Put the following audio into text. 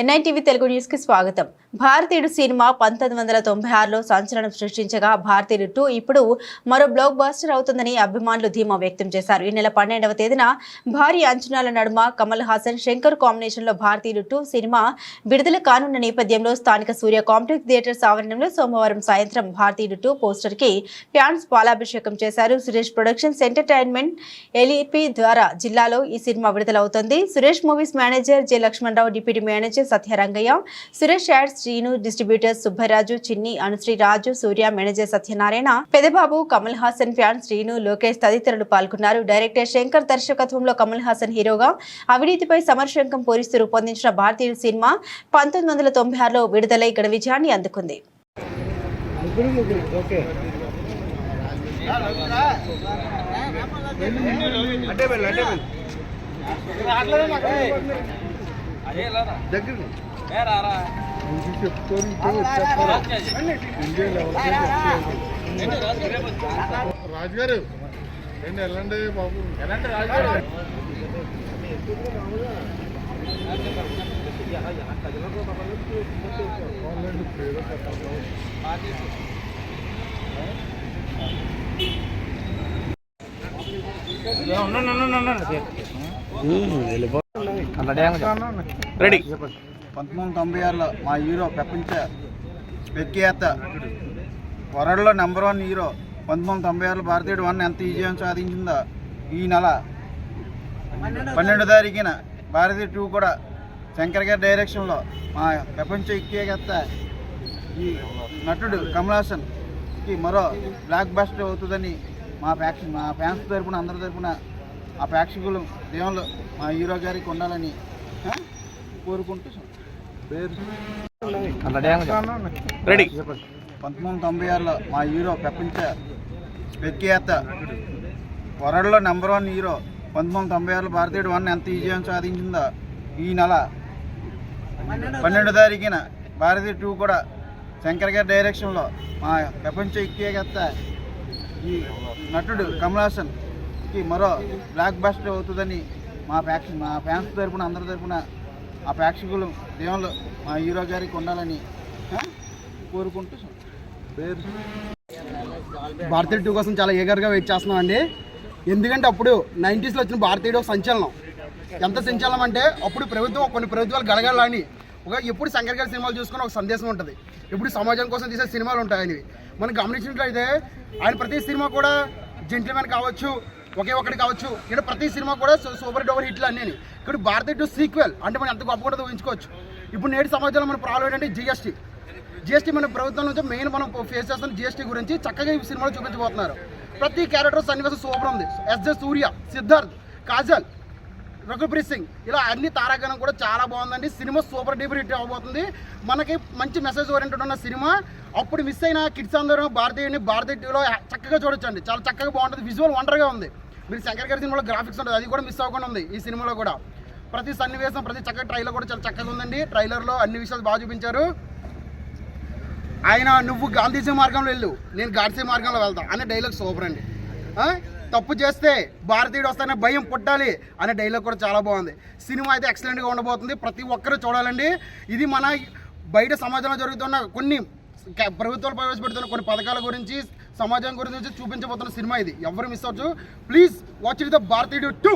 NITV Telugu న్యూస్కి స్వాగతం. భారతీయుడు సినిమా పంతొమ్మిది వందల తొంభై ఆరులో సంచలనం సృష్టించగా భారతీయుడు టూ ఇప్పుడు మరో బ్లాక్ బాస్టర్ అవుతుందని అభిమానులు ధీమా వ్యక్తం చేశారు. ఈ నెల పన్నెండవ తేదీన భారీ అంచనాల నడుమ కమల్ హాసన్ శంకర్ కాంబినేషన్లో భారతీయుడు టూ సినిమా విడుదల కానున్న నేపథ్యంలో స్థానిక సూర్య కాంప్లెక్స్ థియేటర్స్ ఆవరణంలో సోమవారం సాయంత్రం భారతీయుడు టూ పోస్టర్కి ఫ్యాన్స్ పాలాభిషేకం చేశారు. సురేష్ ప్రొడక్షన్స్ ఎంటర్టైన్మెంట్ ఎల్ఈపి ద్వారా జిల్లాలో ఈ cinema విడుదలవుతుంది. Suresh movies manager J Lakshmanarao deputy manager Satyarangaiah Suresh ads Srinu distributor Subbaraju Chinni Anusri Raju Surya manager Satyanarayana Pedababu Kamal Haasan fan Srinu Lokesh తదితరులు పాల్గొన్నారు. Director Shankar దర్శకత్వంలో కమల్ హాసన్ హీరోగా అవినీతిపై సమరశంకం పూరిస్తూ రూపొందించిన భారతీయుడు సినిమా పంతొమ్మిది వందల తొంభై ఆరులో విడుదలై ఘన విజయాన్ని అందుకుంది. అంటే వెళ్ళి అంటే వెళ్ళి దగ్గర నుంచి చెప్పుకొని రాజుగారు రండి వెళ్ళండి బాబు వెళ్ళండి రాజుగారు రెడీ. పంతొమ్మిది వందల తొంభై ఆరులో మా హీరో ప్రపంచ ప్రఖ్యాత వరల్డ్లో నెంబర్ వన్ హీరో పంతొమ్మిది వందల తొంభై ఆరులో భారతీయుడు వన్ ఎంత విజయం సాధించిందో ఈ నెల పన్నెండో తారీఖున భారతీయ టూ కూడా శంకర్ గారి డైరెక్షన్లో మా ప్రపంచ విఖ్యాత ఈ నటుడు కమల్ హాసన్కి మరో బ్లాక్ బస్టర్ అవుతుందని మా ప్రేక్ష మా ఫ్యాన్స్ తరపున అందరి తరపున ఆ ప్రేక్షకులు దేవుళ్ళు మా హీరో గారికి ఉండాలని కోరుకుంటూ పేరు? రెడీ. పంతొమ్మిది వందల తొంభై ఆరులో మా హీరో ప్రపంచ ప్రఖ్యాత వరల్డ్లో నెంబర్ వన్ హీరో పంతొమ్మిది వందల తొంభై ఆరులో భారతీయుడు వన్ ఎంత విజయం సాధించిందో ఈ నెల పన్నెండో తారీఖున భారతీయ టూ కూడా శంకర్ గారి డైరెక్షన్లో మా ప్రపంచ విఖ్యాత ఈ నటుడు కమల్ హాసన్కి మరో బ్లాక్ బస్టర్ అవుతుందని మా ప్రేక్ష మా ఫ్యాన్స్ తరపున అందరి తరపున ఆ ప్రేక్షకులు దేవుళ్ళు మా హీరో గారికి ఉండాలని కోరుకుంటూ పేరు? భారతీయుడు టూ కోసం చాలా ఏగర్గా వెయిట్ చేస్తున్నాం అండి ఎందుకంటే అప్పుడు నైంటీస్లో వచ్చిన భారతీయుడు ఒక సంచలనం. ఎంత సంచలనం అంటే అప్పుడు ప్రభుత్వం కొన్ని ప్రభుత్వాలు గడగలని ఒక ఎప్పుడు శంకర్ గారి సినిమాలు చూసుకుని ఒక సందేశం ఉంటుంది. ఎప్పుడు సమాజం కోసం తీసే సినిమాలు ఉంటాయి మనం గమనించినట్లయితే ఆయన ప్రతి సినిమా కూడా జెంటిల్మెన్ కావచ్చు ఒకే ఒకటి కావచ్చు. ఇక్కడ ప్రతి సినిమా కూడా సూపర్ డోవర్ హిట్లు అన్నీ ఇక్కడ భారతీయ టూ సీక్వెల్ అంటే మనం ఎంత గొప్ప కూడా ఊహించుకోవచ్చు. ఇప్పుడు నేటి సమాజంలో మన ప్రాబ్లం ఏంటంటే జిఎస్టీ. జిఎస్టీ మన ప్రభుత్వం నుంచి మెయిన్ మనం ఫేస్ చేస్తున్న జిఎస్టీ గురించి చక్కగా ఈ సినిమాలో చూపించబోతున్నారు. ప్రతి క్యారెక్టర్ సన్నివేశం సూపర్ ఉంది. ఎస్జే సూర్య సిద్ధార్థ్ కాజల్ రఘుప్రీత్ సింగ్ ఇలా అన్ని తారాగణం కూడా చాలా బాగుందండి. సినిమా సూపర్ డూపర్ హిట్ అవబోతుంది మనకి మంచి మెసేజ్ ఓరియంటెడ్ ఉన్న సినిమా. అప్పుడు మిస్ అయిన కిడ్స్ అందరూ భారతీయుని భారతీయ టీవీలో చక్కగా చూడొచ్చండి. చాలా చక్కగా బాగుంటుంది. విజువల్ వండర్గా ఉంది. మీరు శంకర్ గారి సినిమాలో గ్రాఫిక్స్ ఉంటుంది అది కూడా మిస్ అవ్వకుండా ఉంది ఈ సినిమాలో కూడా. ప్రతి సన్నివేశం ప్రతి చక్కగా ట్రైలర్ కూడా చాలా చక్కగా ఉందండి. ట్రైలర్లో అన్ని విషయాలు బాగా చూపించారు. ఆయన నువ్వు గాంధీజీ మార్గంలో వెళ్ళు నేను గాడ్సీ మార్గంలో వెళ్తా అనే డైలాగ్ సూపర్ అండి. తప్పు చేస్తే భారతీయుడు వస్తానే భయం పుట్టాలి అనే డైలాగ్ కూడా చాలా బాగుంది. సినిమా అయితే ఎక్సలెంట్గా ఉండబోతుంది ప్రతి ఒక్కరూ చూడాలండి. ఇది మన బయట సమాజంలో జరుగుతున్న కొన్ని ప్రభుత్వాలు ప్రవేశపెడుతున్న కొన్ని పథకాల గురించి సమాజం గురించి చూపించబోతున్న సినిమా ఇది. ఎవరు మిస్ అవ్వచ్చు? Please watch it the Bharateeyudu two.